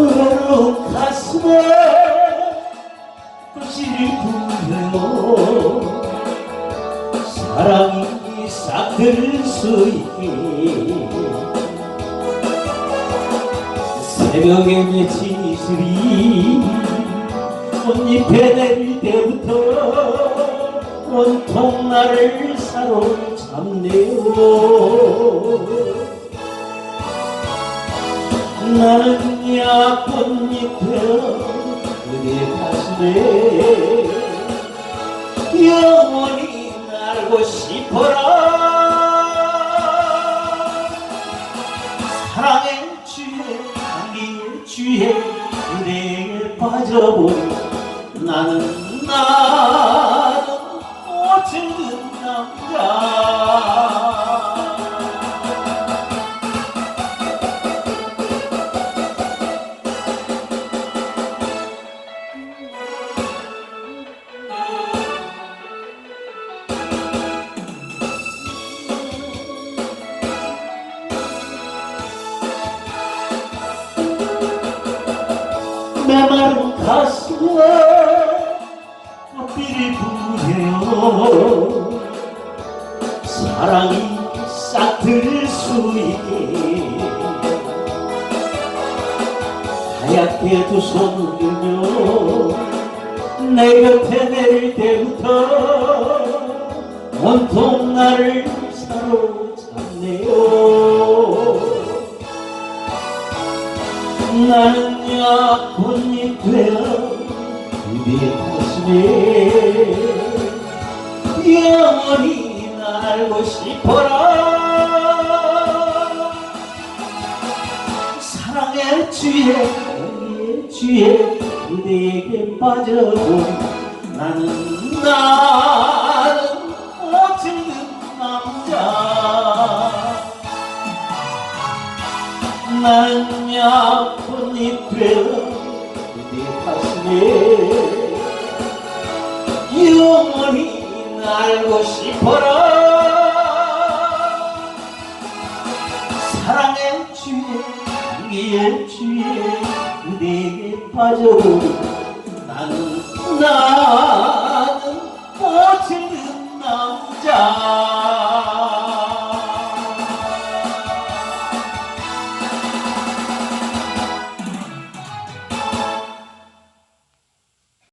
외로운 가슴에 꽃이 불려 사랑이 싹들 수 있게. 새벽에 이슬이 꽃잎에 내릴 때부터 온통 나를 사로잡네요 나는 약꽃잎 되어 그대 가슴에 영원히 날고 싶어라. 사랑에 취해 향기에 취해 그대에 빠져버린 나는 꽃을 든 남자 메마른 가슴에 꽃길이 부해요. 사랑이 싹들 수 있게. 하얗게 두 손을 들며 내 곁에 내릴 때부터 온통 나를 사로잡 나는 약혼이 되어. 그대 가슴에 영원히 날고 싶어라. 사랑에 취해 거기에 취해 그대에게 빠져버린 나는 나는 꽃을 든 남자. 난 아픈 이별은 네 가슴에 영원히 날고 싶어라. 사랑의 주에 향기의 주에 내게 빠져도 나는 나는 꽃을 남자.